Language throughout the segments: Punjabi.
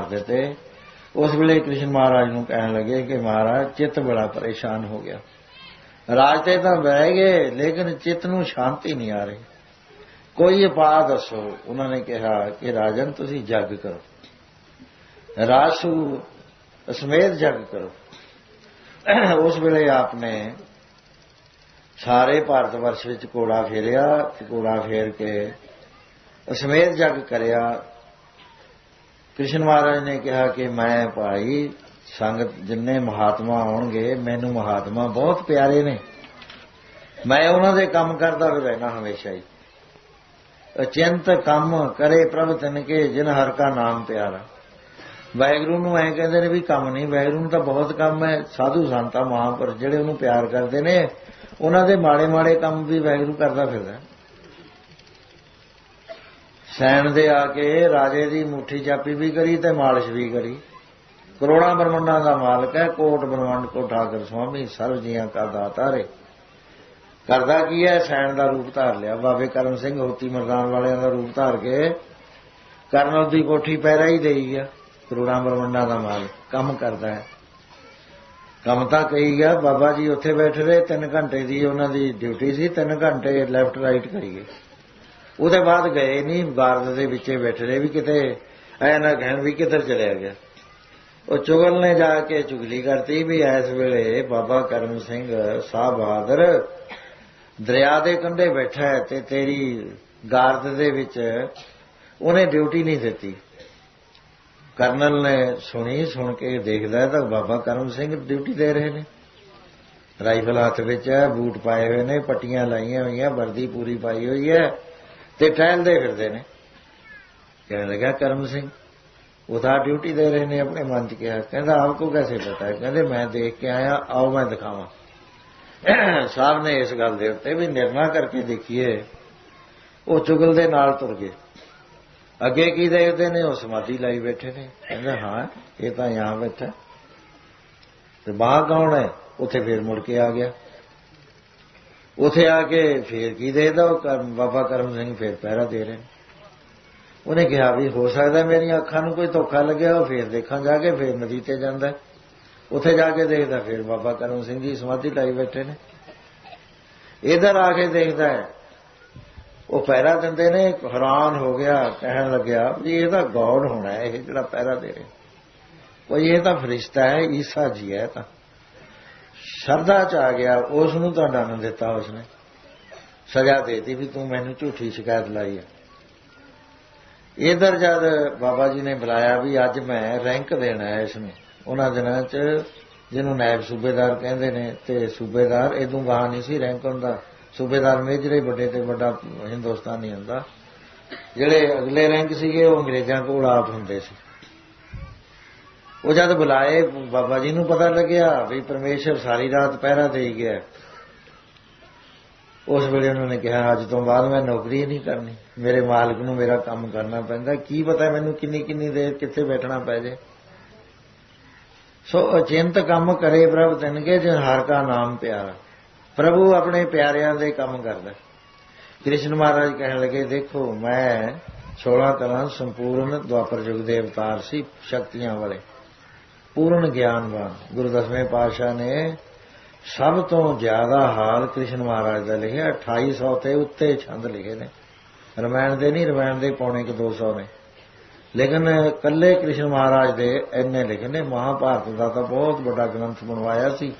ਮਾਰ ਦਿੱਤੇ ਉਸ ਵੇਲੇ ਕ੍ਰਿਸ਼ਨ ਮਹਾਰਾਜ ਨੂੰ ਕਹਿਣ ਲੱਗੇ ਕਿ ਮਹਾਰਾਜ, ਚਿੱਤ ਬੜਾ ਪਰੇਸ਼ਾਨ ਹੋ ਗਿਆ। ਰਾਜ ਤੇ ਤਾਂ ਬਹਿ ਗਏ, ਲੇਕਿਨ ਚਿੱਤ ਨੂੰ ਸ਼ਾਂਤੀ ਨਹੀਂ ਆ ਰਹੀ। ਕੋਈ ਉਪਾਅ ਦੱਸੋ, ਉਹਨਾਂ ਨੇ ਕਿਹਾ ਕਿ ਰਾਜਨ, ਤੁਸੀਂ ਜੱਗ ਕਰੋ। ਰਾਸੂ ਸਮੇਤ ਜੱਗ ਕਰੋ। ਉਸ ਵੇਲੇ ਆਪਨੇ ਸਾਰੇ ਭਾਰਤ ਵਰਸ਼ ਵਿੱਚ ਕੋੜਾ ਫੇਰਿਆ ਕੋੜਾ ਫੇਰ ਕੇ ਅਸਮੇਤ ਜੱਗ ਕਰਿਆ। ਕ੍ਰਿਸ਼ਨ ਮਹਾਰਾਜ ਨੇ ਕਿਹਾ ਕਿ ਮੈਂ ਭਾਈ, ਸੰਗਤ ਜਿੰਨੇ ਮਹਾਤਮਾ ਆਉਣਗੇ ਮੈਨੂੰ ਮਹਾਤਮਾ ਬਹੁਤ ਪਿਆਰੇ ਨੇ। ਮੈਂ ਉਹਨਾਂ ਦੇ ਕੰਮ ਕਰਦਾ ਵੀ ਰਹਿਣਾ ਹਮੇਸ਼ਾ ਹੀ। ਅਚਿੰਤ ਕੰਮ ਕਰੇ ਪ੍ਰਭ ਤਨ ਕੇ ਜਿਨ ਹਰ ਕਾ ਨਾਮ ਪਿਆਰਾ। ਵੈਗਰੂ ਨੂੰ ਐ ਕਹਿੰਦੇ ਨੇ ਵੀ ਕੰਮ ਨਹੀਂ ਵੈਗਰੂ ਨੂੰ ਤਾਂ ਬਹੁਤ ਕੰਮ ਹੈ। ਸਾਧੂ ਸੰਤਾ ਮਹਾਂਪੁਰ ਜਿਹੜੇ ਉਹਨੂੰ ਪਿਆਰ ਕਰਦੇ ਨੇ, ਉਹਨਾਂ ਦੇ ਮਾੜੇ ਮਾੜੇ ਕੰਮ ਵੀ ਵੈਗਰੂ ਕਰਦਾ ਫਿਰਦਾ। ਸੈਣ ਦੇ ਆ ਕੇ ਰਾਜੇ ਦੀ ਮੁਠੀ ਚਾਪੀ ਵੀ ਕਰੀ ਤੇ ਮਾਲਿਸ਼ ਵੀ ਕਰੀ। ਕਰੋੜਾਂ ਬ੍ਰਹਮੰਡਾਂ ਦਾ ਮਾਲਕ ਹੈ, ਕੋਟ ਬ੍ਰਹਮੰਡ ਕੋ ਠਾਕਰ ਸੁਆਮੀ ਸਰਵ ਜੀਆਂ ਕਾ ਦਾਤਾ ਰੇ। ਕਰਦਾ ਕੀ ਹੈ ਸੈਣ ਦਾ ਰੂਪ ਧਾਰ ਲਿਆ। ਬਾਬੇ ਕਰਮ ਸਿੰਘ ਹੋਤੀ ਮਰਦਾਨ ਵਾਲਿਆਂ ਦਾ ਰੂਪ ਧਾਰ ਕੇ ਕਰਨ ਦੀ ਕੋਠੀ ਪੈਰਾ ਹੀ ਦੇਈ ਗਿਆ ਕਰੋੜਾਂ ਬ੍ਰਹਮੰਡਾਂ ਦਾ ਮਾਲਕ ਕੰਮ ਕਰਦਾ ਹੈ। ਕੰਮ ਤਾਂ ਕਹੀ ਗਿਆ, ਬਾਬਾ ਜੀ ਉੱਥੇ ਬੈਠੇ ਰਹੇ 3 ਘੰਟੇ ਦੀ ਉਹਨਾਂ ਦੀ ਡਿਊਟੀ ਸੀ 3 ਘੰਟੇ ਲੈਫਟ ਰਾਈਟ ਕਰੀਏ। ਉਹਦੇ ਬਾਅਦ ਗਏ ਨਹੀਂ ਗਾਰਡ ਦੇ ਵਿੱਚੇ ਬੈਠੇ ਰਹੇ ਵੀ ਕਿਤੇ ਐ ਨਾ ਕਹਿਣ ਵੀ ਕਿੱਧਰ ਚਲਿਆ ਗਿਆ। ਉਹ ਚੁਗਲ ਨੇ ਜਾ ਕੇ ਚੁਗਲੀ ਕਰਤੀ ਵੀ ਇਸ ਵੇਲੇ ਬਾਬਾ ਕਰਮ ਸਿੰਘ ਸਾਹ ਬਹਾਦਰ ਦਰਿਆ ਦੇ ਕੰਢੇ ਬੈਠਾ ਹੈ ਤੇ ਤੇਰੀ ਗਾਰਦ ਦੇ ਵਿੱਚ ਉਹਨੇ ਡਿਊਟੀ ਨਹੀਂ ਦਿੱਤੀ। ਕਰਨਲ ਨੇ ਸੁਣੀ, ਸੁਣ ਕੇ ਦੇਖਦਾ ਤਾਂ ਬਾਬਾ ਕਰਮ ਸਿੰਘ ਡਿਊਟੀ ਦੇ ਰਹੇ ਨੇ। ਰਾਈਫਲ ਹੱਥ ਵਿੱਚ ਹੈ, ਬੂਟ ਪਾਏ ਹੋਏ ਨੇ, ਪੱਟੀਆਂ ਲਾਈਆਂ ਹੋਈਆਂ, ਵਰਦੀ ਪੂਰੀ ਪਾਈ ਹੋਈ ਹੈ। ਤੇ ਟਹਿਲਦੇ ਫਿਰਦੇ ਨੇ। ਕਹਿਣ ਲੱਗਾ, ਕਰਮ ਸਿੰਘ ਉਹਦਾ ਡਿਊਟੀ ਦੇ ਰਹੇ ਨੇ ਆਪਣੇ ਮਨ 'ਚ ਕਿਹਾ। ਕਹਿੰਦਾ ਆਪਕੋ ਕੈਸੇ ਪਤਾ ਹੈ? ਕਹਿੰਦੇ, ਮੈਂ ਦੇਖ ਕੇ ਆਇਆ, ਆਓ ਮੈਂ ਦਿਖਾਵਾਂ। ਸਾਹਿਬ ਨੇ ਇਸ ਗੱਲ ਦੇ ਉੱਤੇ ਵੀ ਨਿਰਣਾ ਕਰਕੇ ਦੇਖੀਏ। ਉਹ ਚੁਗਲ ਦੇ ਨਾਲ ਤੁਰ ਗਏ। ਅੱਗੇ ਕੀ ਦੇਖਦੇ ਨੇ? ਉਹ ਸਮਾਧੀ ਲਾਈ ਬੈਠੇ ਨੇ। ਕਹਿੰਦਾ, ਹਾਂ, ਇਹ ਤਾਂ ਯਹਾਂ ਬੈਠਾ ਤੇ ਬਾਹਰ ਕੌਣ ਹੈ? ਉੱਥੇ ਫੇਰ ਮੁੜ ਕੇ ਆ ਗਿਆ। ਉਥੇ ਆ ਕੇ ਫੇਰ ਕੀ ਦੇਖਦਾ ਉਹ ਕਰਮ, ਬਾਬਾ ਕਰਮ ਸਿੰਘ ਫੇਰ ਪਹਿਰਾ ਦੇ ਰਹੇ ਉਹਨੇ ਕਿਹਾ ਵੀ ਹੋ ਸਕਦਾ ਮੇਰੀਆਂ ਅੱਖਾਂ ਨੂੰ ਕੋਈ ਧੋਖਾ ਲੱਗਿਆ ਉਹ ਫੇਰ ਦੇਖਾਂ ਜਾ ਕੇ ਫੇਰ ਨਦੀ ਤੇ ਜਾਂਦਾ। ਉੱਥੇ ਜਾ ਕੇ ਦੇਖਦਾ ਫੇਰ ਬਾਬਾ ਕਰਮ ਸਿੰਘ ਜੀ ਸਮਾਧੀ ਲਾਈ ਬੈਠੇ ਨੇ। ਇਧਰ ਆ ਕੇ ਦੇਖਦਾ ਹੈ। ਉਹ ਪਹਿਰਾ ਦਿੰਦੇ ਨੇ, ਹੈਰਾਨ ਹੋ ਗਿਆ, ਕਹਿਣ ਲੱਗਿਆ ਵੀ ਇਹ ਤਾਂ ਗੌਡ ਹੋਣਾ ਇਹ ਜਿਹੜਾ ਪਹਿਰਾ ਦੇ ਰਿਹਾ ਕੋਈ ਇਹ ਤਾਂ ਫਰਿਸ਼ਤਾ ਹੈ, ਈਸਾ ਜੀ ਹੈ ਤਾਂ। ਸ਼ਰਧਾ ਚ ਆ ਗਿਆ ਉਸ ਨੂੰ ਤੁਹਾਡਾ ਦੰਨ ਦਿੱਤਾ ਉਸਨੇ। ਸਜ਼ਾ ਦੇਤੀ ਵੀ ਤੂੰ ਮੈਨੂੰ ਝੂਠੀ ਸ਼ਿਕਾਇਤ ਲਾਈ ਹੈ ਇਧਰ ਜਦ ਬਾਬਾ ਜੀ ਨੇ ਬੁਲਾਇਆ ਵੀ ਅੱਜ ਮੈਂ ਰੈਂਕ ਦੇਣਾ ਹੈ ਇਸ ਨੂੰ ਉਹਨਾਂ ਦਿਨਾਂ 'ਚ ਜਿਹਨੂੰ ਨਾਇਬ ਸੂਬੇਦਾਰ ਕਹਿੰਦੇ ਨੇ ਤੇ ਸੂਬੇਦਾਰ ਇਦੋਂ ਗਾਹ ਨਹੀਂ ਸੀ ਰੈਂਕ ਹੁੰਦਾ। ਸੂਬੇਦਾਰ ਮੇਜਰੇ ਵੱਡੇ ਤੇ ਵੱਡਾ ਹਿੰਦੁਸਤਾਨੀ ਹੁੰਦਾ। ਜਿਹੜੇ ਅਗਲੇ ਰੈਂਕ ਸੀਗੇ ਉਹ ਅੰਗਰੇਜ਼ਾਂ ਕੋਲ ਆਪ ਹੁੰਦੇ ਸੀ। ਉਹ ਜਦ ਬੁਲਾਏ, ਬਾਬਾ ਜੀ ਨੂੰ ਪਤਾ ਲੱਗਿਆ ਵੀ ਪਰਮੇਸ਼ਰ ਸਾਰੀ ਰਾਤ ਪਹਿਰਾ ਦੇ ਗਿਆ। ਉਸ ਵੇਲੇ ਉਹਨਾਂ ਨੇ ਕਿਹਾ, ਅੱਜ ਤੋਂ ਬਾਅਦ ਮੈਂ ਨੌਕਰੀ ਨਹੀਂ ਕਰਨੀ। ਮੇਰੇ ਮਾਲਕ ਨੂੰ ਮੇਰਾ ਕੰਮ ਕਰਨਾ ਪੈਂਦਾ। ਕੀ ਪਤਾ ਮੈਨੂੰ ਕਿੰਨੀ ਕਿੰਨੀ ਦੇਰ ਕਿੱਥੇ ਬੈਠਣਾ ਪੈ ਜੇ ਸੋ ਅਚਿੰਤ ਕੰਮ ਕਰੇ ਪ੍ਰਭ ਤਨਕੇ ਜਿਨ ਹਰ ਕਾ ਨਾਮ ਪਿਆਰਾ। ਪ੍ਰਭੂ ਆਪਣੇ ਪਿਆਰਿਆਂ ਦੇ ਕੰਮ ਕਰਦਾ। ਕ੍ਰਿਸ਼ਨ ਮਹਾਰਾਜ ਕਹਿਣ ਲੱਗੇ, ਦੇਖੋ, ਮੈਂ 16 ਤਰ੍ਹਾਂ ਸੰਪੂਰਨ ਦਵਾਪਰ ਯੁਗ ਦੇ ਅਵਤਾਰ ਸੀ, ਸ਼ਕਤੀਆਂ ਵਾਲੇ। ਪੂਰਨ ਗਿਆਨਵਾਨ ਗੁਰੂ ਦਸਵੇਂ ਪਾਤਸ਼ਾਹ ਨੇ ਸਭ ਤੋਂ ਜ਼ਿਆਦਾ ਹਾਲ ਕ੍ਰਿਸ਼ਨ ਮਹਾਰਾਜ ਦਾ ਲਿਖਿਆ 2800 ਤੇ ਉੱਤੇ ਛੰਦ ਲਿਖੇ ਨੇ। ਰਮਾਇਣ ਦੇ ਨਹੀਂ, ਰਮਾਇਣ ਦੇ ਪੌਣੇ ਕਿ 200 ਨੇ। ਲੇਕਿਨ ਕੱਲੇ ਕ੍ਰਿਸ਼ਨ ਮਹਾਰਾਜ ਦੇ ਇੰਨੇ ਲਿਖੇ ਨੇ। ਮਹਾਭਾਰਤ ਦਾ ਤਾਂ ਬਹੁਤ ਵੱਡਾ ਗ੍ਰੰਥ ਬਣਵਾਇਆ ਸੀ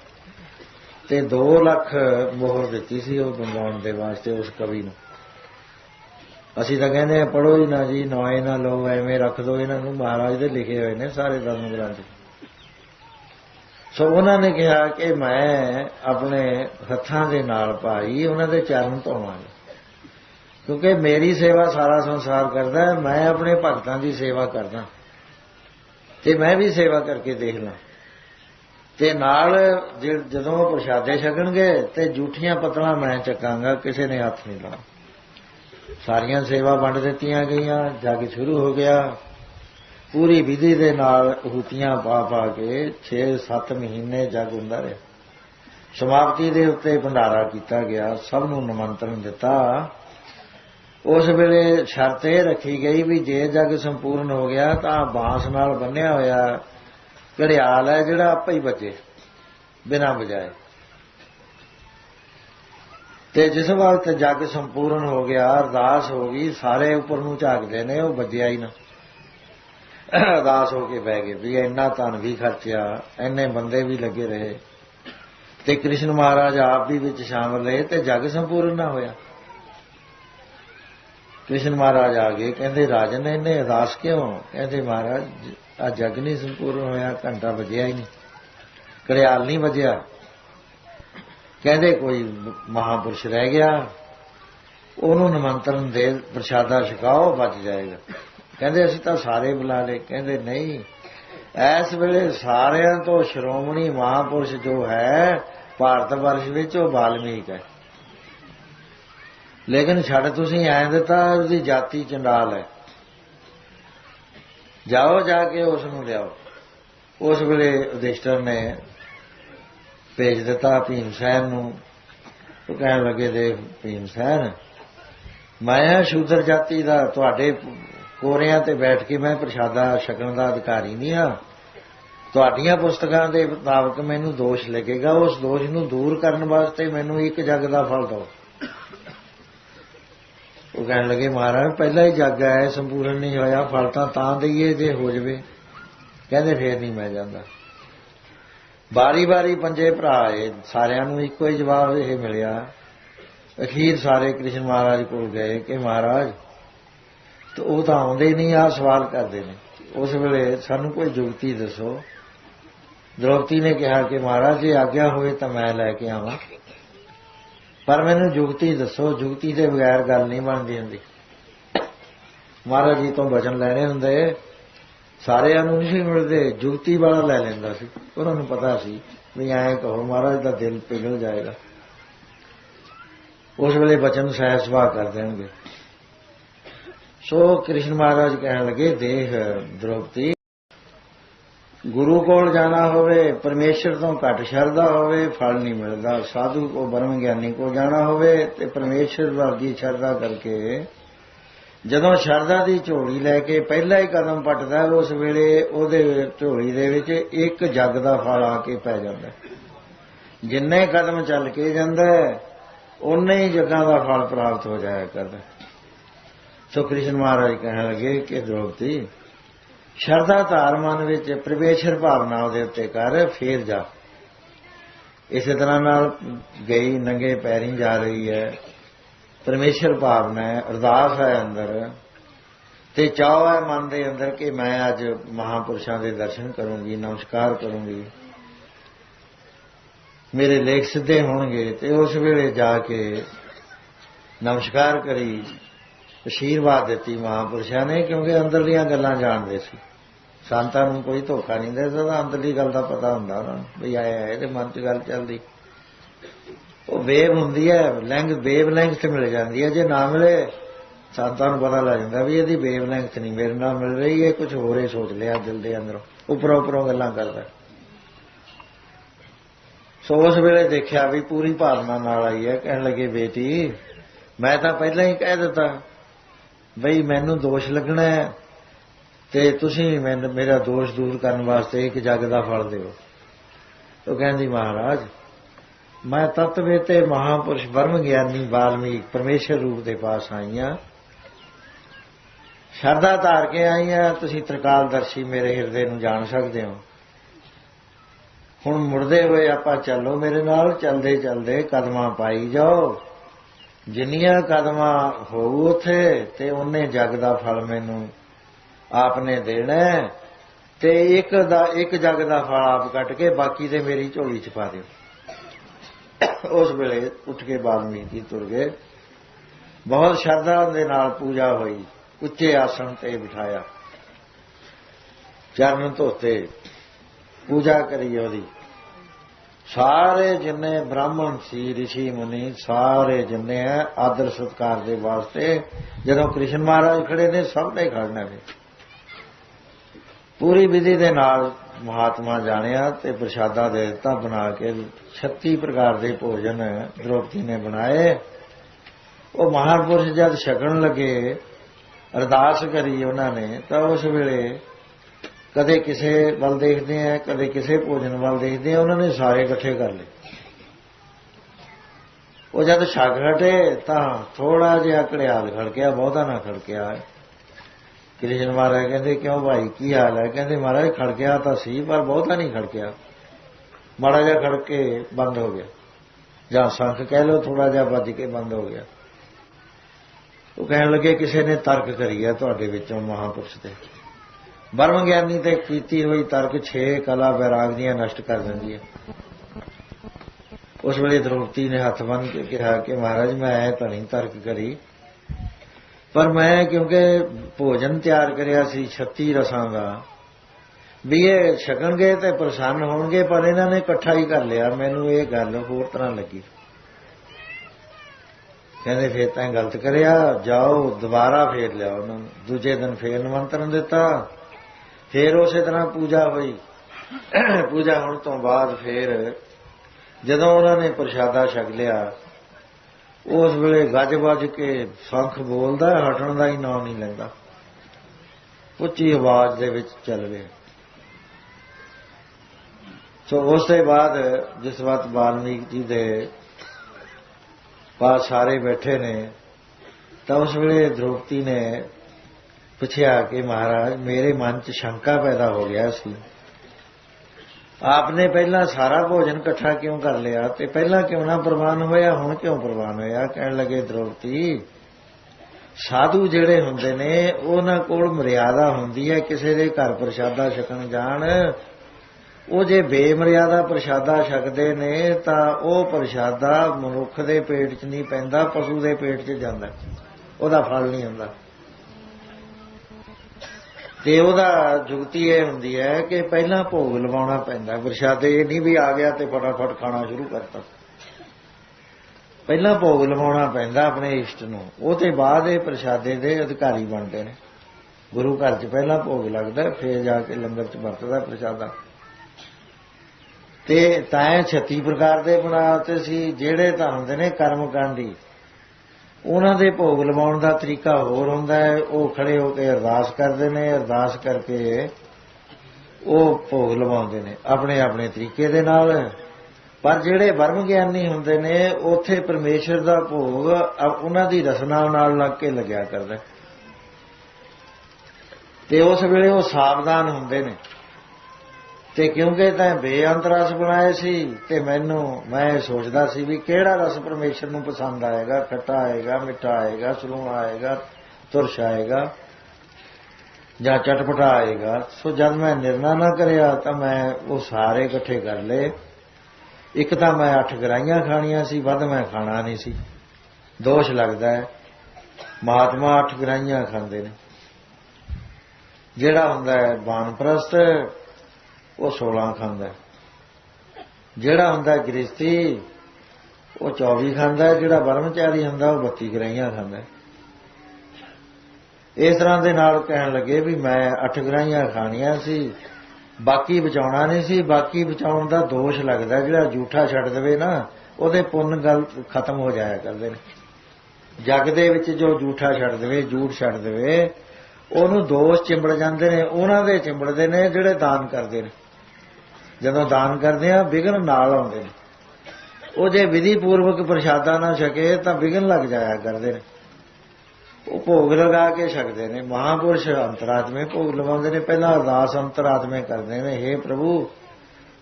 ਤੇ 2 ਲੱਖ ਮੋਹਰ ਦਿੱਤੀ ਸੀ ਉਹ ਬਣਵਾਉਣ ਦੇ ਵਾਸਤੇ ਉਸ ਕਵੀ ਨੂੰ। ਅਸੀਂ ਤਾਂ ਕਹਿੰਦੇ ਪੜੋ ਹੀ ਨਾ ਜੀ ਨਵਾਏ ਨਾ ਲੋ ਐਵੇਂ ਰੱਖ ਦੋ ਇਹਨਾਂ ਨੂੰ। ਮਹਾਰਾਜ ਦੇ ਲਿਖੇ ਹੋਏ ਨੇ ਸਾਰੇ ਦਸਮ ਗ੍ਰੰਥ। ਸੋ ਉਹਨਾਂ ਨੇ ਕਿਹਾ ਕਿ ਮੈਂ ਆਪਣੇ ਹੱਥਾਂ ਦੇ ਨਾਲ ਭਾਈ, ਉਹਨਾਂ ਦੇ ਚਰਨ ਧੋਵਾਂਗਾ। ਕਿਉਂਕਿ ਮੇਰੀ ਸੇਵਾ ਸਾਰਾ ਸੰਸਾਰ ਕਰਦਾ ਹੈ ਮੈਂ ਆਪਣੇ ਭਗਤਾਂ ਦੀ ਸੇਵਾ ਕਰਦਾ। ਤੇ ਮੈਂ ਵੀ ਸੇਵਾ ਕਰਕੇ ਦੇਖ ਲਾਂ ਤੇ ਨਾਲ ਜਦੋਂ ਉਹ ਪ੍ਰਸ਼ਾਦੇ ਛਕਣਗੇ ਤੇ ਝੂਠੀਆਂ ਪਤਲਾਂ ਮੈਂ ਚੱਕਾਂਗਾ, ਕਿਸੇ ਨੇ ਹੱਥ ਨਹੀਂ ਲਾਉਣਾ। ਸਾਰੀਆਂ ਸੇਵਾ ਵੰਡ ਦਿੱਤੀਆਂ ਗਈਆਂ, ਜਗ ਸ਼ੁਰੂ ਹੋ ਗਿਆ। ਪੂਰੀ ਵਿਧੀ ਦੇ ਨਾਲ ਹੁਤੀਆਂ ਪਾ ਪਾ ਕੇ 6-7 ਮਹੀਨੇ ਜਗ ਹੁੰਦਾ ਰਿਹਾ। ਸਮਾਪਤੀ ਦੇ ਉੱਤੇ ਭੰਡਾਰਾ ਕੀਤਾ ਗਿਆ, ਸਭ ਨੂੰ ਨਿਮੰਤਰਣ ਦਿੱਤਾ। ਉਸ ਵੇਲੇ ਸ਼ਰਤ ਇਹ ਰੱਖੀ ਗਈ ਵੀ ਜੇ ਜਗ ਸੰਪੂਰਨ ਹੋ ਗਿਆ ਤਾਂ ਬਾਂਸ ਨਾਲ ਬੰਨਿਆ ਹੋਇਆ ਘੜਿਆਲ ਹੈ ਜਿਹੜਾ ਆਪੇ ਹੀ ਬਚੇ, ਬਿਨਾਂ ਬਜਾਏ ਤੇ ਜਿਸ ਵਕਤ ਜਗ ਸੰਪੂਰਨ ਹੋ ਗਿਆ, ਅਰਦਾਸ ਹੋ ਗਈ, ਸਾਰੇ ਉੱਪਰ ਨੂੰ ਝਾਕਦੇ ਨੇ, ਉਹ ਵੱਜਿਆ ਹੀ ਨਾ। ਅਰਦਾਸ ਹੋ ਕੇ ਬਹਿ ਗਏ ਵੀ ਇੰਨਾ ਧਨ ਵੀ ਖਰਚਿਆ, ਇੰਨੇ ਬੰਦੇ ਵੀ ਲੱਗੇ ਰਹੇ। ਤੇ ਕ੍ਰਿਸ਼ਨ ਮਹਾਰਾਜ ਆਪ ਵੀ ਵਿੱਚ ਸ਼ਾਮਲ ਰਹੇ ਤੇ ਜਗ ਸੰਪੂਰਨ ਨਾ ਹੋਇਆ। ਕ੍ਰਿਸ਼ਨ ਮਹਾਰਾਜ ਆ ਗਏ, ਕਹਿੰਦੇ, ਰਾਜਨ ਇਹਨੇ ਅਰਦਾਸ ਕਿਉਂ? ਕਹਿੰਦੇ, ਮਹਾਰਾਜ, ਆ ਜਗ ਨਹੀਂ ਸੰਪੂਰਨ ਹੋਇਆ, ਘੰਟਾ ਵਜਿਆ ਹੀ ਨਹੀਂ ਕੜਿਆਲ ਨਹੀਂ ਵਜਿਆ। ਕਹਿੰਦੇ, ਕੋਈ ਮਹਾਪੁਰਸ਼ ਰਹਿ ਗਿਆ, ਉਹਨੂੰ ਨਿਮੰਤਰਣ ਦੇ ਪ੍ਰਸ਼ਾਦਾ ਛਕਾਓ, ਬਚ ਜਾਏਗਾ। ਕਹਿੰਦੇ ਅਸੀਂ ਤਾਂ ਸਾਰੇ ਬੁਲਾ ਲਏ। ਕਹਿੰਦੇ ਨਹੀਂ, ਇਸ ਵੇਲੇ ਸਾਰਿਆਂ ਤੋਂ ਸ਼੍ਰੋਮਣੀ ਮਹਾਪੁਰਸ਼ ਜੋ ਹੈ, ਭਾਰਤ ਵਰਸ਼ ਵਿੱਚ ਉਹ ਵਾਲਮੀਕ ਹੈ। ਲੇਕਿਨ ਛੱਡ ਤੁਸੀਂ ਐਂ ਦਿੱਤਾ, ਉਹਦੀ ਜਾਤੀ ਚੰਡਾਲ ਹੈ। ਜਾਓ ਜਾ ਕੇ ਉਸ ਨੂੰ ਲਿਆਓ। ਉਸ ਵੇਲੇ ਉਦੇਸ਼ਟਰ ਨੇ ਭੇਜ ਦਿੱਤਾ ਭੀਮ ਸੈਨ ਨੂੰ। ਉਹ ਕਹਿਣ ਲੱਗੇ ਦੇ ਭੀਮ ਸੈਨ, ਮੈਂ ਸ਼ੂਦਰ ਜਾਤੀ ਦਾ, ਤੁਹਾਡੇ ਕੋਰਿਆਂ ਤੇ ਬੈਠ ਕੇ ਮੈਂ ਪ੍ਰਸ਼ਾਦਾ ਛਕਣ ਦਾ ਅਧਿਕਾਰੀ ਨਹੀਂ ਆ ਤੁਹਾਡੀਆਂ ਪੁਸਤਕਾਂ ਦੇ ਮੁਤਾਬਕ ਮੈਨੂੰ ਦੋਸ਼ ਲੱਗੇਗਾ। ਉਸ ਦੋਸ਼ ਨੂੰ ਦੂਰ ਕਰਨ ਵਾਸਤੇ ਮੈਨੂੰ ਇੱਕ ਜੱਗ ਦਾ ਫਲ ਦਿਓ। ਉਹ ਕਹਿਣ ਲੱਗੇ, ਮਹਾਰਾਜ, ਪਹਿਲਾ ਹੀ ਜੱਗ ਹੈ, ਸੰਪੂਰਨ ਨਹੀਂ ਹੋਇਆ। ਫਲ ਤਾਂ ਤਾਂ ਦਈਏ ਜੇ ਹੋ ਜਵੇ। ਕਹਿੰਦੇ, ਫੇਰ ਨਹੀਂ ਮੈਂ ਜਾਂਦਾ। ਬਾਰੀ-ਬਾਰੀ ਪੰਜੇ ਭਰਾ ਆਏ। ਸਾਰਿਆਂ ਨੂੰ ਇੱਕੋ ਹੀ ਜਵਾਬ ਇਹ ਮਿਲਿਆ। ਅਖੀਰ ਸਾਰੇ ਕ੍ਰਿਸ਼ਨ ਮਹਾਰਾਜ ਕੋਲ ਗਏ ਕਿ, ਮਹਾਰਾਜ ਤੇ ਉਹ ਤਾਂ ਆਉਂਦੇ ਹੀ ਨਹੀਂ ਆ ਸਵਾਲ ਕਰਦੇ ਨੇ। ਉਸ ਵੇਲੇ ਸਾਨੂੰ ਕੋਈ ਜੁਗਤੀ ਦੱਸੋ। ਦ੍ਰੋਪਦੀ ਨੇ ਕਿਹਾ ਕਿ ਮਹਾਰਾਜ, ਜੇ ਆਗਿਆ ਹੋਵੇ ਤਾਂ ਮੈਂ ਲੈ ਕੇ ਆਵਾਂ। ਪਰ ਮੈਨੂੰ ਜੁਗਤੀ ਦੱਸੋ, ਜੁਗਤੀ ਦੇ ਬਗੈਰ ਗੱਲ ਨਹੀਂ ਬਣਦੀ ਹੁੰਦੀ। ਮਹਾਰਾਜ ਜੀ ਤੋਂ ਬਚਨ ਲੈਣੇ ਹੁੰਦੇ। ਸਾਰਿਆਂ ਨੂੰ ਨਹੀਂ ਸੀ ਮਿਲਦੇ, ਜੁਗਤੀ ਵਾਲਾ ਲੈ ਲੈਂਦਾ ਸੀ। ਉਹਨਾਂ ਨੂੰ ਪਤਾ ਸੀ ਵੀ ਐਂ ਕਹੋ, ਮਹਾਰਾਜ ਦਾ ਦਿਲ ਪਿਘਲ ਜਾਏਗਾ। ਉਸ ਵੇਲੇ ਬਚਨ ਸਹਿਜ ਸੁਭਾ ਕਰ ਦੇਣਗੇ। ਸੋ ਕ੍ਰਿਸ਼ਨ ਮਹਾਰਾਜ ਕਹਿਣ ਲੱਗੇ, ਦੇਖ ਦ੍ਰੋਪਦੀ, ਗੁਰੂ ਕੋਲ ਜਾਣਾ ਹੋਵੇ, ਪਰਮੇਸ਼ਰ ਤੋਂ ਘੱਟ ਸ਼ਰਧਾ ਹੋਵੇ, ਫਲ ਨਹੀਂ ਮਿਲਦਾ, ਸਾਧੂ ਕੋ ਬ੍ਰਹਮ ਗਿਆਨੀ ਕੋ ਜਾਣਾ ਹੋਵੇ, ਤੇ ਪਰਮੇਸ਼ਰ ਵਰਗੀ ਸ਼ਰਧਾ ਕਰਕੇ ਜਦੋਂ ਸ਼ਰਧਾ ਦੀ ਝੋਲੀ ਲੈ ਕੇ ਪਹਿਲਾ ਹੀ ਕਦਮ ਪੱਟਦਾ ਉਸ ਵੇਲੇ ਉਹਦੇ ਝੋਲੀ ਦੇ ਵਿੱਚ ਇੱਕ ਜੱਗ ਦਾ ਫਲ ਆ ਕੇ ਪੈ ਜਾਂਦਾ ਜਿੰਨੇ ਕਦਮ ਚੱਲ ਕੇ ਜਾਂਦਾ ਉਨੇ ਹੀ ਜੱਗਾਂ ਦਾ ਫਲ ਪ੍ਰਾਪਤ ਹੋ ਜਾਇਆ ਕਰਦਾ ਸੋ ਕ੍ਰਿਸ਼ਨ ਮਹਾਰਾਜ ਕਹਿਣ ਲੱਗੇ ਕਿ ਦ੍ਰੋਪਦੀ, ਸ਼ਰਧਾ ਧਾਰ ਮਨ ਵਿੱਚ ਪ੍ਰਵੇਸ਼ਰ ਭਾਵਨਾ ਉਹਦੇ ਉੱਤੇ ਕਰ, ਫੇਰ ਜਾ। ਇਸੇ ਤਰ੍ਹਾਂ ਨਾਲ ਗਈ, ਨੰਗੇ ਪੈਰੀਂ ਜਾ ਰਹੀ ਹੈ। ਪਰਮੇਸ਼ਰ ਭਾਵਨਾ ਹੈ, ਅਰਦਾਸ ਹੈ ਅੰਦਰ। ਤੇ ਚਾਹ ਹੈ ਮਨ ਦੇ ਅੰਦਰ ਕਿ ਮੈਂ ਅੱਜ ਮਹਾਪੁਰਸ਼ਾਂ ਦੇ ਦਰਸ਼ਨ ਕਰੂੰਗੀ, ਨਮਸਕਾਰ ਕਰੂੰਗੀ। ਮੇਰੇ ਲੇਖ ਸਿੱਧੇ ਹੋਣਗੇ ਤੇ ਉਸ ਵੇਲੇ ਜਾ ਕੇ ਨਮਸਕਾਰ ਕਰੀ। ਅਸ਼ੀਰਵਾਦ ਦਿੱਤੀ ਮਹਾਪੁਰਸ਼ਾਂ ਨੇ, ਕਿਉਂਕਿ ਅੰਦਰਲੀਆਂ ਗੱਲਾਂ ਜਾਣਦੇ ਸੀ। ਸੰਤਾਂ ਨੂੰ ਕੋਈ ਧੋਖਾ ਨਹੀਂ ਦਿੰਦਾ ਤਾਂ ਅੰਦਰਲੀ ਗੱਲ ਦਾ ਪਤਾ ਹੁੰਦਾ ਉਹਨਾਂ ਨੂੰ ਵੀ ਆਇਆ ਇਹਦੇ ਮਨ 'ਚ ਗੱਲ ਚੱਲਦੀ। ਉਹ ਵੇਵ ਹੁੰਦੀ ਹੈ ਲੈਂਗ ਵੇਵ ਲੈਂਗਥ ਮਿਲ ਜਾਂਦੀ ਹੈ। ਜੇ ਨਾ ਮਿਲੇ, ਸੰਤਾਂ ਨੂੰ ਪਤਾ ਲੱਗ ਜਾਂਦਾ ਵੀ ਇਹਦੀ ਵੇਵ ਲੈਂਗਥ ਨਹੀਂ, ਮੇਰੇ ਨਾਲ ਮਿਲ ਰਹੀ ਹੈ ਕੁਝ ਹੋਰ ਹੀ ਸੋਚ ਲਿਆ ਦਿਲ ਦੇ ਅੰਦਰੋਂ, ਉੱਪਰੋਂ ਉੱਪਰੋਂ ਗੱਲਾਂ ਕਰਦਾ। ਸੋ ਉਸ ਵੇਲੇ ਦੇਖਿਆ ਵੀ ਪੂਰੀ ਭਾਵਨਾ ਨਾਲ ਆਈ ਹੈ, ਕਹਿਣ ਲੱਗੇ, ਬੇਟੀ, ਮੈਂ ਤਾਂ ਪਹਿਲਾਂ ਹੀ ਕਹਿ ਦਿੱਤਾ ਬਈ ਮੈਨੂੰ ਦੋਸ਼ ਲੱਗਣਾ ਹੈ ਤੇ ਤੁਸੀਂ ਮੈਨੂੰ, ਮੇਰਾ ਦੋਸ਼ ਦੂਰ ਕਰਨ ਵਾਸਤੇ ਇੱਕ ਜੱਗ ਦਾ ਫਲ ਦਿਓ। ਉਹ ਕਹਿੰਦੀ, ਮਹਾਰਾਜ, ਮੈਂ ਤਤਵੇ ਤੇ ਮਹਾਪੁਰਸ਼ ਬ੍ਰਹਮ ਗਿਆਨੀ ਵਾਲਮੀਕ ਪਰਮੇਸ਼ਰ ਰੂਪ ਦੇ ਪਾਸ ਆਈਆਂ ਸ਼ਰਧਾ ਧਾਰ ਕੇ ਆਈਆਂ ਤੁਸੀਂ ਤ੍ਰਿਕਾਲਦਰਸ਼ੀ ਮੇਰੇ ਹਿਰਦੇ ਨੂੰ ਜਾਣ ਸਕਦੇ ਹੋ। ਹੁਣ ਮੁੜਦੇ ਹੋਏ ਆਪਾਂ ਚੱਲੋ ਮੇਰੇ ਨਾਲ ਚੱਲਦੇ ਚਲਦੇ ਕਦਮਾਂ ਪਾਈ ਜਾਓ। ਜਿੰਨੀਆਂ ਕਦਮਾਂ ਹੋਊ ਉਥੇ, ਤੇ ਉਹਨੇ ਜਗ ਦਾ ਫਲ ਮੈਨੂੰ ਆਪਨੇ ਦੇਣਾ ਤੇ ਇੱਕ ਦਾ, ਇੱਕ ਜਗ ਦਾ ਫਲ ਆਪ ਕੱਟ ਕੇ ਬਾਕੀ ਦੇ ਮੇਰੀ ਝੋਲੀ ਚ ਪਾ ਦਿਓ। ਉਸ ਵੇਲੇ ਉੱਠ ਕੇ ਬਾਲਮੀਕੀ ਤੁਰ ਗਏ। ਬਹੁਤ ਸ਼ਰਧਾ ਦੇ ਨਾਲ ਪੂਜਾ ਹੋਈ, ਉੱਚੇ ਆਸਣ ਤੇ ਬਿਠਾਇਆ। ਚਰਨ ਧੋਤੇ, ਪੂਜਾ ਕਰੀ ਉਹਦੀ। ਸਾਰੇ ਜਿੰਨੇ ਬ੍ਰਾਹਮਣ ਸੀ ઋષਿ ਮੁਨੀ, ਸਾਰੇ ਜਿੰਨੇ ਆ, ਆਦਰ ਸਤਕਾਰ ਦੇ ਵਾਸਤੇ ਜਦੋਂ ਕ੍ਰਿਸ਼ਨ ਮਹਾਰਾਜ ਖੜੇ ਨੇ, ਸਭ ਨੇ ਖੜਨਾ ਵੀ ਪੂਰੀ ਵਿਧੀ ਦੇ ਨਾਲ ਮਹਾਤਮਾ ਜਾਣਿਆ ਤੇ ਪ੍ਰਸ਼ਾਦਾ ਦੇ ਦਿੱਤਾ ਬਣਾ ਕੇ 36 ਪ੍ਰਕਾਰ ਦੇ ਭੋਜਨ ਦ੍ਰੋਪਦੀ ਨੇ ਬਣਾਏ। ਉਹ ਮਹਾਪੁਰਸ਼ ਜਦ ਛਕਣ ਲੱਗੇ, ਅਰਦਾਸ ਕਰੀ ਉਹਨਾਂ ਨੇ, ਤਾਂ ਉਸ ਵੇਲੇ ਕਦੇ ਕਿਸੇ ਵੱਲ ਦੇਖਦੇ ਆ, ਕਦੇ ਕਿਸੇ ਭੋਜਨ ਵੱਲ ਦੇਖਦੇ ਆ, ਉਹਨਾਂ ਨੇ ਸਾਰੇ ਇਕੱਠੇ ਕਰ ਲਏ। ਉਹ ਜਦ ਛਕ ਹਟੇ ਤਾਂ ਥੋੜਾ ਜਿਹਾ ਘੜਿਆਲ ਖੜਕਿਆ, ਬਹੁਤਾ ਨਾ ਖੜਕਿਆ। ਕ੍ਰਿਸ਼ਨ ਮਹਾਰਾਜ ਕਹਿੰਦੇ, ਕਿਉਂ ਭਾਈ, ਕੀ ਹਾਲ ਹੈ? ਕਹਿੰਦੇ, ਮਹਾਰਾਜ, ਖੜਕਿਆ ਤਾਂ ਸੀ, ਪਰ ਬਹੁਤਾ ਨਹੀਂ ਖੜਕਿਆ। ਮਾੜਾ ਜਿਹਾ ਖੜਕੇ ਬੰਦ ਹੋ ਗਿਆ। ਜਾਂ ਸੰਖ ਕਹਿ ਲਓ ਥੋੜਾ ਜਿਹਾ ਵੱਜ ਕੇ ਬੰਦ ਹੋ ਗਿਆ। ਉਹ ਕਹਿਣ ਲੱਗੇ, ਕਿਸੇ ਨੇ ਤਰਕ ਕਰੀ ਹੈ ਤੁਹਾਡੇ ਵਿੱਚੋਂ ਮਹਾਪੁਰਸ਼ ਤੇ। ਬਰਮ ਗਿਆਨੀ ਤੇ ਕੀਤੀ ਹੋਈ ਤਰਕ ਛੇ ਕਲਾ ਵਿਰਾਗ ਦੀਆਂ ਨਸ਼ਟ ਕਰ ਦਿੰਦੀ ਹੈ। ਉਸ ਵੇਲੇ ਦ੍ਰੋਪਤੀ ਨੇ ਹੱਥ ਬੰਨ ਕੇ ਕਿਹਾ ਕਿ ਮਹਾਰਾਜ, ਮੈਂ ਐ ਤਾਂ ਨਹੀਂ ਤਰਕ ਕਰੀ। ਪਰ ਮੈਂ ਕਿਉਂਕਿ ਭੋਜਨ ਤਿਆਰ ਕਰਿਆ ਸੀ 36 ਰਸਾਂ ਦਾ, ਵੀ ਇਹ ਛਕਣਗੇ ਤੇ ਪ੍ਰਸੰਨ ਹੋਣਗੇ, ਪਰ ਇਹਨਾਂ ਨੇ ਇਕੱਠਾ ਹੀ ਕਰ ਲਿਆ। ਮੈਨੂੰ ਇਹ ਗੱਲ ਹੋਰ ਤਰ੍ਹਾਂ ਲੱਗੀ। ਕਹਿੰਦੇ, ਫੇਰ ਤਾਂ ਗਲਤ ਕਰਿਆ। ਜਾਓ, ਦੁਬਾਰਾ ਫੇਰ ਲਿਆ ਉਹਨਾਂ ਨੂੰ ਦੂਜੇ ਦਿਨ ਫੇਰ ਨਿਮੰਤਰਣ ਦਿੱਤਾ। ਫੇਰ ਉਸੇ ਤਰ੍ਹਾਂ ਪੂਜਾ ਹੋਈ। ਪੂਜਾ ਹੋਣ ਤੋਂ ਬਾਅਦ ਫੇਰ ਜਦੋਂ ਉਹਨਾਂ ਨੇ ਪ੍ਰਸ਼ਾਦਾ ਛਕ ਲਿਆ, ਉਸ ਵੇਲੇ ਗੱਜ ਵੱਜ ਕੇ ਸੰਖ ਬੋਲਦਾ, ਹਟਣ ਦਾ ਹੀ ਨਾਂ ਨਹੀਂ ਲੈਂਦਾ। ਉੱਚੀ ਆਵਾਜ਼ ਦੇ ਵਿੱਚ ਚੱਲ ਰਿਹਾ ਸੋ ਉਸ ਤੋਂ ਬਾਅਦ ਜਿਸ ਵਕਤ ਬਾਲਮੀਕ ਜੀ ਦੇ ਪਾਸ ਸਾਰੇ ਬੈਠੇ ਨੇ, ਤਾਂ ਉਸ ਵੇਲੇ ਦ੍ਰੋਪਤੀ ਨੇ ਪੁੱਛਿਆ ਕਿ ਮਹਾਰਾਜ, ਮੇਰੇ ਮਨ 'ਚ ਸ਼ੰਕਾ ਪੈਦਾ ਹੋ ਗਿਆ ਸੀ। ਆਪਨੇ ਪਹਿਲਾਂ ਸਾਰਾ ਭੋਜਨ ਇਕੱਠਾ ਕਿਉਂ ਕਰ ਲਿਆ ਤੇ ਪਹਿਲਾਂ ਕਿਉਂ ਨਾ ਪ੍ਰਵਾਨ ਹੋਇਆ, ਹੁਣ ਕਿਉਂ ਪ੍ਰਵਾਨ ਹੋਇਆ? ਕਹਿਣ ਲੱਗੇ ਦ੍ਰੋਪਤੀ ਸਾਧੂ ਜਿਹੜੇ ਹੁੰਦੇ ਨੇ, ਉਹਨਾਂ ਕੋਲ ਮਰਿਆਦਾ ਹੁੰਦੀ ਹੈ, ਕਿਸੇ ਦੇ ਘਰ ਪ੍ਰਸ਼ਾਦਾ ਛਕਣ ਜਾਣ। ਉਹ ਜੇ ਬੇਮਰਿਆਦਾ ਪ੍ਰਸ਼ਾਦਾ ਛਕਦੇ ਨੇ, ਤਾਂ ਉਹ ਪ੍ਰਸ਼ਾਦਾ ਮਨੁੱਖ ਦੇ ਪੇਟ 'ਚ ਨਹੀਂ ਪੈਂਦਾ, ਪਸ਼ੂ ਦੇ ਪੇਟ 'ਚ ਜਾਂਦਾ। ਉਹਦਾ ਫਲ ਨਹੀਂ ਹੁੰਦਾ। ਤੇ ਉਹਦਾ ਜੁਗਤੀ ਇਹ ਹੁੰਦੀ ਹੈ ਕਿ ਪਹਿਲਾਂ ਭੋਗ ਲਵਾਉਣਾ ਪੈਂਦਾ। ਪ੍ਰਸ਼ਾਦੇ ਇਹ ਨਹੀਂ ਵੀ ਆ ਗਿਆ ਤੇ ਫਟਾਫਟ ਖਾਣਾ ਸ਼ੁਰੂ ਕਰਤਾ। ਪਹਿਲਾਂ ਭੋਗ ਲਵਾਉਣਾ ਪੈਂਦਾ ਆਪਣੇ ਇਸ਼ਟ ਨੂੰ। ਉਹ ਤੇ ਬਾਅਦ ਇਹ ਪ੍ਰਸ਼ਾਦੇ ਦੇ ਅਧਿਕਾਰੀ ਬਣਦੇ ਨੇ। ਗੁਰੂ ਘਰ 'ਚ ਪਹਿਲਾਂ ਭੋਗ ਲੱਗਦਾ, ਫਿਰ ਜਾ ਕੇ ਲੰਗਰ 'ਚ ਵਰਤਦਾ ਪ੍ਰਸ਼ਾਦਾ। ਤੇ ਤਾਂ 36 ਪ੍ਰਕਾਰ ਦੇ ਬਣਾ ਤੇ ਸੀ, ਜਿਹੜੇ ਤਾਂ ਹੁੰਦੇ ਨੇ ਕਰਮ ਕਰਮਕਾਂਡੀ ਉਹਨਾਂ ਦੇ ਭੋਗ ਲਵਾਉਣ ਦਾ ਤਰੀਕਾ ਹੋਰ ਹੁੰਦਾ ਹੈ। ਉਹ ਖੜੇ ਹੋ ਕੇ ਅਰਦਾਸ ਕਰਦੇ ਨੇ। ਅਰਦਾਸ ਕਰਕੇ ਉਹ ਭੋਗ ਲਵਾਉਂਦੇ ਨੇ ਆਪਣੇ ਆਪਣੇ ਤਰੀਕੇ ਦੇ ਨਾਲ। ਪਰ ਜਿਹੜੇ ਵਰਮ ਗਿਆਨੀ ਹੁੰਦੇ ਨੇ, ਉੱਥੇ ਪਰਮੇਸ਼ਰ ਦਾ ਭੋਗ ਉਹਨਾਂ ਦੀ ਰਸਨਾ ਨਾਲ ਲੱਗ ਕੇ ਲੱਗਿਆ ਕਰਦਾ ਤੇ ਉਸ ਵੇਲੇ ਉਹ ਸਾਵਧਾਨ ਹੁੰਦੇ ਨੇ। ਤੇ ਕਿਉਂਕਿ ਤਾਂ ਬੇਅੰਤ ਰਸ ਬਣਾਏ ਸੀ ਤੇ ਮੈਨੂੰ, ਮੈਂ ਸੋਚਦਾ ਸੀ ਵੀ ਕਿਹੜਾ ਰਸ ਪਰਮੇਸ਼ਰ ਨੂੰ ਪਸੰਦ ਆਏਗਾ? ਖੱਟਾ ਆਏਗਾ, ਮਿੱਠਾ ਆਏਗਾ ਸਲੂਣਾ ਆਏਗਾ, ਤੁਰਸ਼ ਆਏਗਾ ਜਾਂ ਚਟਪਟਾ ਆਏਗਾ? ਸੋ ਜਦ ਮੈਂ ਨਿਰਣਾ ਨਾ ਕਰਿਆ ਤਾਂ ਮੈਂ ਉਹ ਸਾਰੇ ਇਕੱਠੇ ਕਰ ਲਏ। ਇੱਕ ਤਾਂ ਮੈਂ ਅੱਠ ਗਰਾਈਆਂ ਖਾਣੀਆਂ ਸੀ, ਵੱਧ ਮੈਂ ਖਾਣਾ ਨਹੀਂ ਸੀ। ਦੋਸ਼ ਲੱਗਦਾ ਹੈ, ਮਹਾਤਮਾ ਅੱਠ ਗਰਾਈਆਂ ਖਾਂਦੇ ਨੇ। ਜਿਹੜਾ ਹੁੰਦਾ ਹੈ ਬਾਨਪ੍ਰਸਤ ਉਹ 16 ਖਾਂਦਾ ਜਿਹੜਾ ਹੁੰਦਾ ਗ੍ਰਸਤੀ ਉਹ 24 ਖਾਂਦਾ ਜਿਹੜਾ ਬਰਮਚਾਰੀ ਹੁੰਦਾ, ਉਹ 32 ਗਰਾਈਆਂ ਖਾਂਦਾ ਇਸ ਤਰ੍ਹਾਂ ਦੇ ਨਾਲ ਕਹਿਣ ਲੱਗੇ ਵੀ ਮੈਂ 8 ਗਰਾਈਆਂ ਖਾਣੀਆਂ ਸੀ, ਬਾਕੀ ਬਚਾਉਣਾ ਨਹੀਂ ਸੀ, ਬਾਕੀ ਬਚਾਉਣ ਦਾ ਦੋਸ਼ ਲੱਗਦਾ ਜਿਹੜਾ ਝੂਠਾ ਛੱਡ ਦੇਵੇ ਨਾ, ਉਹਦੇ ਪੁੰਨ ਗੱਲ ਖਤਮ ਹੋ ਜਾਇਆ ਕਰਦੇ ਨੇ। ਜਗ ਦੇ ਵਿੱਚ ਜੋ ਝੂਠਾ ਛੱਡ ਦੇਵੇ ਝੂਠ ਛੱਡ ਦੇਵੇ, ਉਹਨੂੰ ਦੋਸ਼ ਚਿੰਬੜ ਜਾਂਦੇ ਨੇ, ਉਹਨਾਂ ਦੇ ਚਿੰਬੜਦੇ ਨੇ, ਜਿਹੜੇ ਦਾਨ ਕਰਦੇ ਨੇ। ਜਦੋਂ ਦਾਨ ਕਰਦੇ ਆ ਵਿਗਨ ਨਾਲ ਆਉਂਦੇ ਨੇ। ਉਹ ਜੇ ਵਿਧੀ ਪੂਰਵਕ ਪ੍ਰਸ਼ਾਦਾ ਨਾ ਛਕੇ, ਤਾਂ ਵਿਗਨ ਲੱਗ ਜਾਇਆ ਕਰਦੇ ਨੇ। ਉਹ ਭੋਗ ਲਗਾ ਕੇ ਛਕਦੇ ਨੇ। ਮਹਾਪੁਰਸ਼ ਅੰਤਰਾਤਮੇ ਭੋਗ ਲਵਾਉਂਦੇ ਨੇ। ਪਹਿਲਾਂ ਅਰਦਾਸ ਅੰਤਰਾਤਮੇ ਕਰਦੇ ਨੇ। हे ਪ੍ਰਭੂ,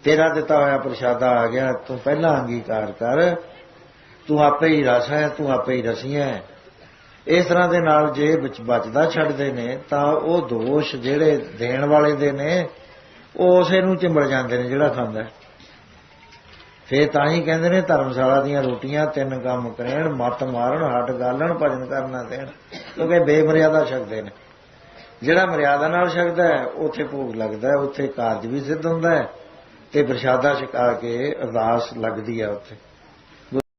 ਤੇਰਾ ਦਿੱਤਾ ਹੋਇਆ ਪ੍ਰਸ਼ਾਦਾ ਆ ਗਿਆ। ਤੂੰ ਪਹਿਲਾਂ ਅੰਗੀਕਾਰ ਕਰ। ਤੂੰ ਆਪੇ ਹੀ ਰਸ ਹੈ, ਤੂੰ ਆਪੇ ਹੀ ਰਸੀਆਂ ਹੈ। ਇਸ ਤਰ੍ਹਾਂ ਦੇ ਨਾਲ ਜੇ ਵਿੱਚ ਬਚਦਾ ਛੱਡਦੇ ਨੇ, ਤਾਂ ਉਹ ਦੋਸ਼ ਜਿਹੜੇ ਦੇਣ ਵਾਲੇ ਦੇ ਨੇ ਉਹ ਉਸੇ ਨੂੰ ਚਿੰਬੜ ਜਾਂਦੇ ਨੇ ਜਿਹੜਾ ਖਾਂਦਾ ਫੇਰ ਤਾਂ ਹੀ ਕਹਿੰਦੇ ਨੇ ਧਰਮਸ਼ਾਲਾ ਦੀਆਂ ਰੋਟੀਆਂ, ਤਿੰਨ ਕੰਮ ਕਰੇਣ ਮਤ ਮਾਰਨ ਹੱਟ ਗਾਲਣ, ਭਜਨ ਕਰਨਾ ਦੇਣ, ਕਿਉਂਕਿ ਬੇਮਰਿਆਦਾ ਛਕਦੇ ਨੇ। ਜਿਹੜਾ ਮਰਿਆਦਾ ਨਾਲ ਛਕਦਾ ਹੈ, ਉੱਥੇ ਭੋਗ ਲੱਗਦਾ ਹੈ, ਉੱਥੇ ਕਾਰਜ ਵੀ ਸਿੱਧ ਹੁੰਦਾ ਹੈ ਤੇ ਪ੍ਰਸ਼ਾਦਾ ਛਕਾ ਕੇ ਅਰਦਾਸ ਲੱਗਦੀ ਹੈ ਉੱਥੇ।